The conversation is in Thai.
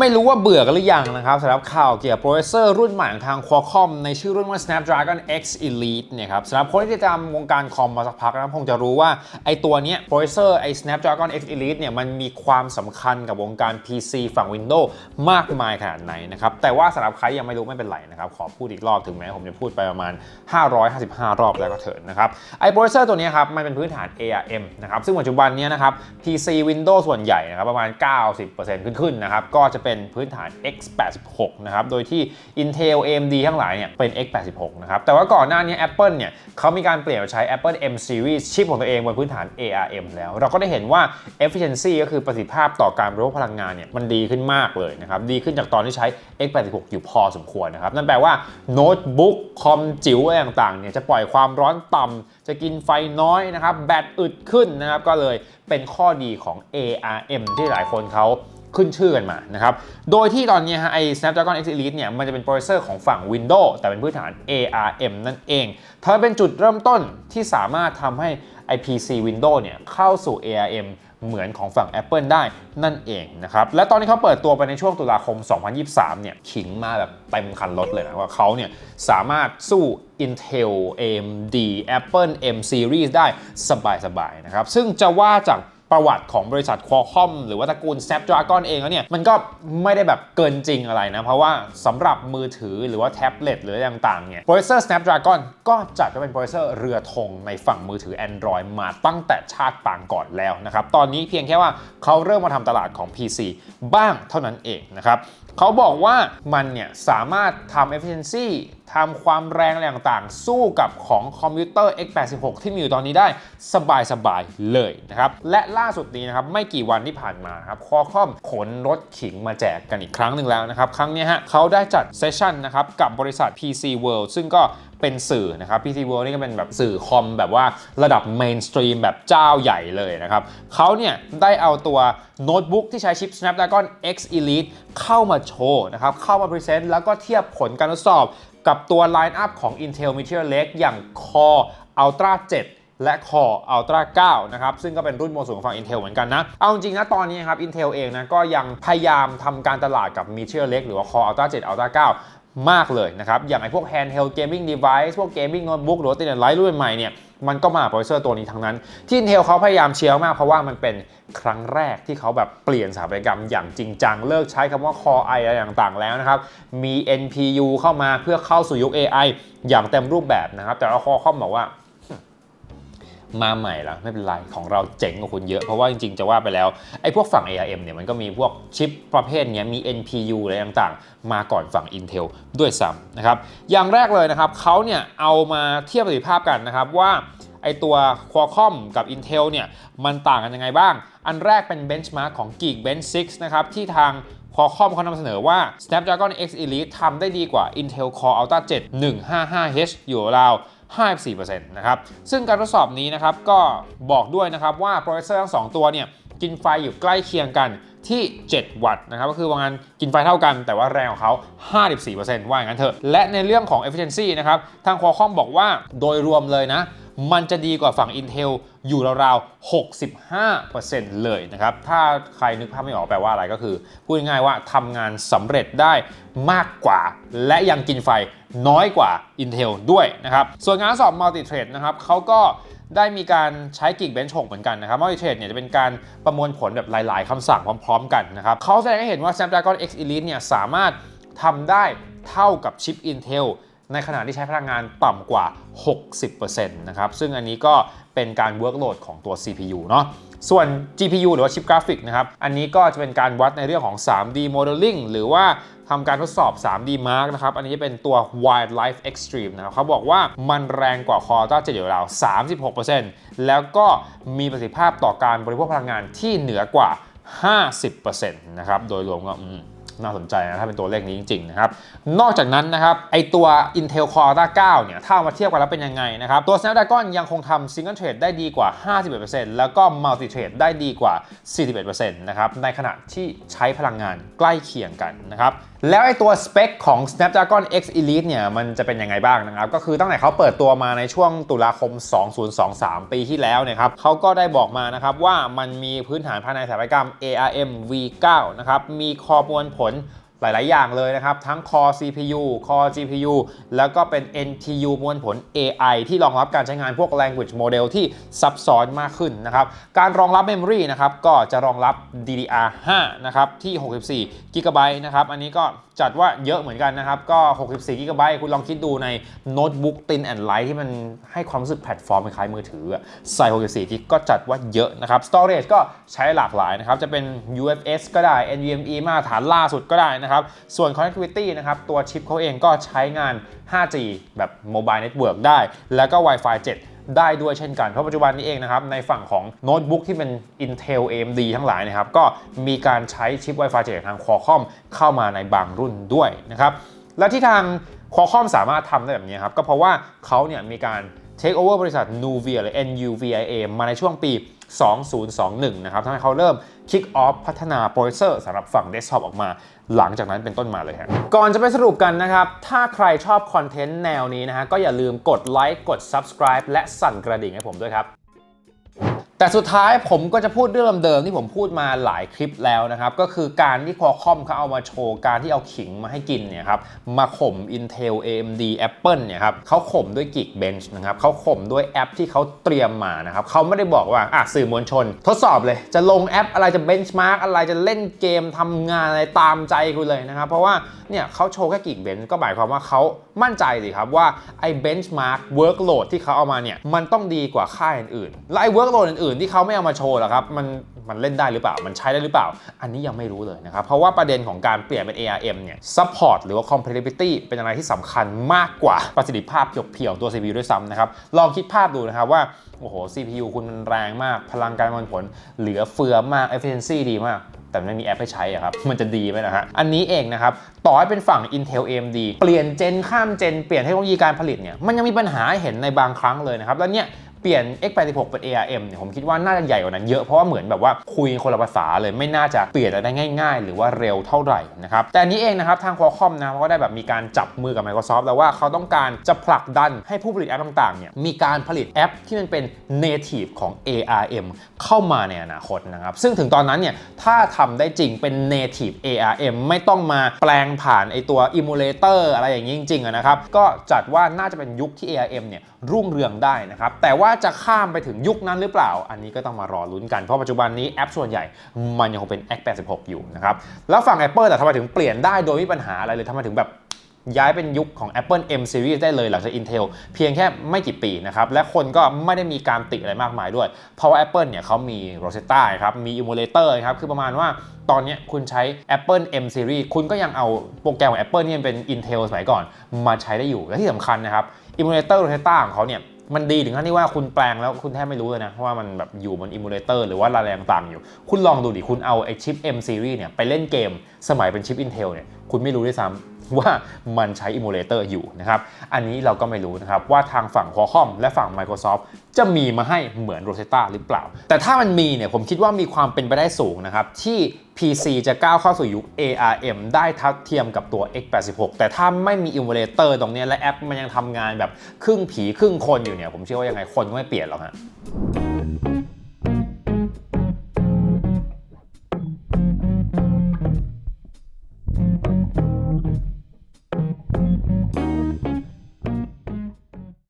ไม่รู้ว่าเบื่อกันหรือยังนะครับสำหรับข่าวเกี่ยวกับโปรเซสเซอร์รุ่นใหม่ของทาง Qualcomm ในชื่อรุ่นว่า Snapdragon X Elite เนี่ยครับสำหรับคนที่ติดตามวงการคอมมาสักพักนะคงจะรู้ว่าไอตัวเนี้ยโปรเซสเซอร์ไอ Snapdragon X Elite เนี่ยมันมีความสำคัญกับวงการ PC ฝั่ง Windows มากมายขนาดไหนนะครับ แต่ว่าสำหรับใครยังไม่รู้ไม่เป็นไรนะครับ ขอพูดอีกรอบถึงแม้ผมจะพูดไปประมาณ 555 รอบแล้วก็เถิดนะครับไอโปรเซสเซอร์ตัวนี้ครับมันเป็นพื้นฐาน ARM นะครับซึ่งปัจจุบันเนี้ยนะครับ PC Windows ส่วนใหญ่นะครับประมาณ 90%ขึ้นๆนะครับก็จะเป็นพื้นฐาน x86 นะครับ โดยที่ Intel AMD ทั้งหลายเนี่ยเป็น x86 นะครับ แต่ว่าก่อนหน้านี้ Apple เนี่ยเขามีการเปลี่ยนมาใช้ Apple M Series ชิปของตัวเองบนพื้นฐาน ARM แล้ว เราก็ได้เห็นว่า efficiency ก็คือประสิทธิภาพต่อการบริโภคพลังงานเนี่ยมันดีขึ้นมากเลยนะครับ ดีขึ้นจากตอนที่ใช้ x86 อยู่พอสมควรนะครับ นั่นแปลว่าโน้ตบุ๊กคอมจิ๋วอะไรต่างๆเนี่ยจะปล่อยความร้อนต่ำจะกินไฟน้อยนะครับแบตอึดขึ้นนะครับก็เลยเป็นข้อดีของ ARM ที่หลายคนเขา ขึ้นชื่อกันมานะครับ โดยที่ตอนนี้ฮะไอ Snapdragon X Elite เนี่ยมันจะเป็นโปรเซสเซอร์ของฝั่ง Windows แต่เป็นพื้นฐาน ARM นั่นเองทำให้เป็นจุดเริ่มต้นที่สามารถทำให้ไอ PC Windows เนี่ยเข้าสู่ ARM เหมือนของฝั่ง Apple ได้นั่นเองนะครับ และตอนนี้เขาเปิดตัวไปในช่วงตุลาคม 2023 เนี่ยขิงมาแบบเต็มคันรถเลยนะว่าเขาเนี่ยสามารถสู้ Intel AMD Apple M Series ได้สบายๆนะครับ ซึ่งจะว่าจาก ประวัติของบริษัท Qualcomm หรือว่าตระกูล Snapdragon เองแล้วเนี่ย มันก็ไม่ได้แบบเกินจริงอะไรนะ เพราะว่าสำหรับมือถือหรือว่าแท็บเล็ตหรืออะไรต่างๆเนี่ยโปรเซสเซอร์ Snapdragon ก็จัดว่าเป็นโปรเซสเซอร์เรือธงในฝั่งมือถือ Android มาตั้งแต่ชาติปางก่อนแล้วนะครับ ตอนนี้เพียงแค่ว่าเขาเริ่มมาทำตลาดของ PC บ้างเท่านั้นเองนะครับเขาบอกว่ามันเนี่ยสามารถทำ efficiency ทำความแรงอะไรต่างๆ สู้กับของคอมพิวเตอร์ x86 ที่มีอยู่ตอนนี้ได้สบายๆเลยนะครับ และล่าสุดนี้นะครับไม่กี่วันที่ผ่านมาครับคอคอมขนรถขิงมาแจกกันอีกครั้งหนึ่งแล้วนะครับ ครั้งนี้ฮะเขาได้จัดเซสชั่นนะครับกับบริษัท PC World ซึ่งก็เป็นสื่อนะครับ PC World นี่ก็เป็นแบบสื่อคอมแบบว่าระดับเมนสตรีมแบบเจ้าใหญ่เลยนะครับเขาเนี่ยได้เอาตัวโน้ตบุ๊กที่ใช้ชิป Snapdragon X Elite เข้ามาโชว์นะครับ เข้ามาพรีเซนต์แล้วก็เทียบผลการทดสอบ กับตัวไลน์อัพของ Intel Meteor Lake อย่าง Core Ultra 7และ Core Ultra 9 นะครับ ซึ่งก็เป็นรุ่นโมสูงฝั่ง Intel เหมือนกันนะ เอาจริงนะ ตอนนี้ครับ Intel เองนะ ก็ยังพยายามทำการตลาดกับ Meteor Lake หรือว่า Core Ultra 7 Ultra 9 มากเลยนะครับ อย่างไอพวก handheld gaming device พวก gaming notebook หรือว่าตีนไลท์รุ่นใหม่เนี่ย มันก็มาโปรเซอร์ตัวนี้ทั้งนั้น ที่ Intel เขาพยายามเชียร์มากเพราะว่ามันเป็นครั้งแรกที่เขาแบบเปลี่ยนสถาปัตยกรรมอย่างจริงจัง เลิกใช้คำว่า Core i อะไรต่างๆ แล้วนะครับ มี NPU เข้ามาเพื่อเข้าสู่ยุค AI อย่างเต็มรูปแบบนะครับ แต่ว่า Qualcomm บอกว่า มาใหม่ล้วไม่เป็นไร ของเราเจ๋งกว่าคุณเยอะ เพราะว่าจริงๆ จะว่าไปแล้วไอ้พวกฝั่ง ARM เนี่ยมันก็มีพวกชิปประเภทนี้มี NPU อะไรต่างๆ มาก่อนฝั่ง Intel ด้วยซ้ำนะครับ อย่างแรกเลยนะครับเขาเนี่ยเอามาเทียบประสิทธิภาพกันนะครับว่าไอตัว Qualcomm กับ Intel เนี่ยมันต่างกันยังไงบ้าง อันแรกเป็น benchmark ของ Geekbench 6 นะครับ ที่ทาง Qualcomm เขานำเสนอว่า Snapdragon X Elite ทำได้ดีกว่า Intel Core Ultra 7 155H อยู่ราว 54%นะครับซึ่งการทดสอบนี้นะครับก็บอกด้วยนะครับว่าโปรเซสเซอร์ทั้ง 2 ตัวเนี่ยกินไฟอยู่ใกล้เคียงกันที่ 7 วัตต์นะครับก็คือว่างั้นกินไฟเท่ากัน แต่ว่าแรงของเขา 54%ว่าอย่างนั้นเถอะ และในเรื่องของ efficiency นะครับทางคอคอมบอกว่าโดยรวมเลยนะ มันจะดีกว่าฝั่ง Intel อยู่ราวๆ 65%เลยนะครับ ถ้าใครนึกภาพไม่ออกแปลว่าอะไรก็คือ พูดง่ายๆว่าทำงานสำเร็จได้มากกว่า และยังกินไฟน้อยกว่า Intel ด้วยนะครับ ส่วนงานสอบ Multi Thread นะครับเขาก็ได้มีการใช้ Geekbench 6เหมือนกันนะครับ Multi Thread เนี่ยจะเป็นการประมวลผลแบบหลาย ๆคำสั่งพร้อม ๆ กันนะครับเขาแสดงให้เห็นว่า Snapdragon X Elite เนี่ยสามารถทำได้เท่ากับชิป Intel ในขณะที่ใช้พลังงานต่ำกว่า 60%นะครับ ซึ่งอันนี้ก็เป็นการ workload ของตัว CPU เนาะ ส่วน GPU หรือว่าชิปกราฟิกนะครับ อันนี้ก็จะเป็นการวัดในเรื่องของ 3D modeling หรือว่าทำการทดสอบ 3D Mark นะครับ อันนี้จะเป็นตัว Wildlife Extreme นะครับเขาบอกว่ามันแรงกว่า Core Ultra 7อยู่ราว36%แล้วก็มีประสิทธิภาพต่อการบริโภคพลังงานที่เหนือกว่า 50%นะครับ โดยรวมก็อืม น่าสนใจนะถ้าเป็นตัวเลขนี้จริงๆนะครับ นอกจากนั้นนะครับไอตัว Intel Core Ultra 9เนี่ยถ้าเอามาเทียบกันแล้วเป็นยังไงนะครับ ตัว Snapdragon ยังคงทำ Single Thread ได้ดีกว่า 51%แล้วก็ Multi Thread ได้ดีกว่า 41%นะครับในขณะที่ใช้พลังงานใกล้เคียงกันนะครับ แล้วไอตัวสเปคของ Snapdragon X Elite เนี่ยมันจะเป็นยังไงบ้างนะครับ ก็คือตั้งแต่เขาเปิดตัวมาในช่วงตุลาคม 2023 ปีที่แล้วเนี่ยครับเขาก็ได้บอกมานะครับว่ามันมีพื้นฐานภายในสถาปัตยกรรม ARM V9 นะครับ มีคอมวลผล หลาย ๆ อย่างเลยนะครับ ทั้ง Core CPU Core GPU แล้วก็เป็น NPU มวลผล AI ที่รองรับการใช้งานพวก language model ที่ซับซ้อนมากขึ้นนะครับ การรองรับ Memory นะครับ ก็จะรองรับ DDR5 นะครับที่ 64 GB นะครับ อันนี้ก็จัดว่าเยอะเหมือนกันนะครับ ก็ 64 GB คุณลองคิดดูในโน้ตบุ๊ก Thin and Light ที่มันให้ความรู้สึกแพลตฟอร์มคล้ายมือถืออะใส่ 64 GB ก็จัดว่าเยอะนะครับ Storage ก็ใช้หลากหลายนะครับ จะเป็น UFS ก็ได้ NVMe มาตรฐานล่าสุดก็ได้นะครับ ส่วน Connectivity นะครับ ตัวชิปเขาเองก็ใช้งาน 5G แบบ Mobile Network ได้ แล้วก็ Wi-Fi 7ได้ด้วยเช่นกัน เพราะปัจจุบันนี้เองนะครับ ในฝั่งของโน้ตบุ๊กที่เป็น Intel AMD ทั้งหลายนะครับ ก็มีการใช้ชิป Wi-Fi 7จากทาง Qualcomm เข้ามาในบางรุ่นด้วยนะครับ และที่ทาง Qualcomm สามารถทำได้แบบนี้ครับ ก็เพราะว่าเขาเนี่ยมีการ take over บริษัท Nuvia หรือ NUVIA มาในช่วงปี 2021 นะครับทำให้เขาเริ่ม kick off พัฒนาโปรเซสเซอร์สำหรับฝั่ง desktop ออกมา หลังจากนั้นเป็นต้นมาเลยฮะก่อนจะไปสรุปกันนะครับ ถ้าใครชอบคอนเทนต์แนวนี้นะฮะก็อย่าลืมกดไลค์กด subscribe และสั่นกระดิ่งให้ผมด้วยครับ แต่สุดท้ายผมก็จะพูดเรื่องเดิมๆที่ผมพูดมาหลายคลิปแล้วนะครับ ก็คือการที่ Qualcomm เขาเอามาโชว์ การที่เอาขิงมาให้กินเนี่ยครับมาข่ม Intel AMD Apple เนี่ยครับเขาข่มด้วย Geekbench นะครับเขาข่มด้วยแอปที่เขาเตรียมมานะครับเขาไม่ได้บอกว่าอะสื่อมวลชน ทดสอบเลยจะลงแอปอะไรจะ benchmark อะไรจะเล่นเกมทำงานอะไรตามใจคุณเลยนะครับ เพราะว่าเนี่ยเขาโชว์แค่ Geekbench ก็หมายความว่าเขามั่นใจสิครับว่าไอ้ benchmark workload ที่เขาเอามาเนี่ยมันต้องดีกว่าค่ายอื่นๆและไอ้ workload อื่นที่เขาไม่เอามาโชว์หรอครับมันมันเล่นได้หรือเปล่ามันใช้ได้หรือเปล่า อันนี้ยังไม่รู้เลยนะครับ เพราะว่าประเด็นของการเปลี่ยนเป็น ARM เนี่ย support หรือว่า compatibility เป็นอะไรที่สำคัญมากกว่าประสิทธิภาพเพียวๆตัว CPU ด้วยซ้ำนะครับ ลองคิดภาพดูนะครับว่า โอ้โห CPU คุณมันแรงมาก พลังการมวลผล เหลือเฟือมาก efficiency ดีมากแต่ไม่มีแอปให้ใช้อะครับ มันจะดีไหมนะฮะ อันนี้เองนะครับ ต่อให้เป็นฝั่ง Intel AMD เปลี่ยนเจนข้ามเจน เปลี่ยนเทคโนโลยีการผลิตเนี่ย มันยังมีปัญหาหเห็นในบางครั้งเลยนะครับ แล้วเนี่ย ปลี่ยน X86 เป็น ARM เนี่ยผมคิดว่าน่าจะใหญ่กว่านั้นเยอะเพราะว่าเหมือนแบบว่าคุยคนละภาษาเลยไม่น่าจะเปลี่ยนได้ง่าย ๆ หรือว่าเร็วเท่าไหร่นะครับแต่อันนี้เองนะครับทาง Qualcomm นะเขาก็ได้แบบมีการจับมือกับ Microsoft แล้วว่าเขาต้องการจะผลักดันให้ผู้ผลิตแอปต่างๆเนี่ยมีการผลิตแอปที่มันเป็น native ของ ARM เข้ามาในอนาคตนะครับซึ่งถึงตอนนั้นเนี่ยถ้าทำได้จริงเป็น native ARM ไม่ต้องมาแปลงผ่านไอตัว emulator อะไรอย่างนี้จริงๆนะครับก็จัดว่าน่าจะเป็นยุคที่ ARM เนี่ยรุ่งเรืองได้นะครับแต่ว่าจะข้ามไปถึงยุคนั้นหรือเปล่า อันนี้ก็ต้องมารอลุ้นกัน เพราะปัจจุบันนี้แอปส่วนใหญ่มันยังคงเป็น X86 อยู่นะครับ แล้วฝั่ง Apple แต่ทำไมถึงเปลี่ยนได้โดยไม่มีปัญหาอะไรเลยทำไมถึงแบบย้ายเป็นยุคของ Apple M Series ได้เลยหลังจาก Intel เพียงแค่ไม่กี่ปีนะครับ และคนก็ไม่ได้มีการติอะไรมากมายด้วย เพราะว่า Apple เนี่ยเขามี Rosetta ครับ มี Emulator ครับ คือประมาณว่าตอนนี้คุณใช้ Apple M Series คุณก็ยังเอาโปรแกรมของ Apple ที่เป็น Intel สมัยก่อนมาใช้ได้อยู่ และที่สำคัญนะครับ Emulator Rosetta ของเขาเนี่ย มันดีถึงขั้นที่ว่าคุณแปลงแล้วคุณแทบไม่รู้เลยนะเพราะว่ามันแบบอยู่บนอิมูเลเตอร์หรือว่าอะไรต่างๆอยู่ คุณลองดูดิ คุณเอาไอชิป M series เนี่ยไปเล่นเกมสมัยเป็นชิป Intel เนี่ยคุณไม่รู้ด้วยซ้ำว่ามันใช้อิมูเลเตอร์อยู่นะครับ อันนี้เราก็ไม่รู้นะครับ ว่าทางฝั่ง Qualcomm และฝั่ง Microsoft จะมีมาให้เหมือน Rosetta หรือเปล่า แต่ถ้ามันมีเนี่ยผมคิดว่ามีความเป็นไปได้สูงนะครับที่ PC จะก้าวเข้าสู่ยุค ARM ได้ทัดเทียมกับตัว X86 แต่ถ้าไม่มีอิมูเลเตอร์ตรงนี้และแอปมันยังทำงานแบบครึ่งผีครึ่งคนอยู่เนี่ย ผมเชื่อว่ายังไงคนก็ไม่เปลี่ยนหรอกฮะ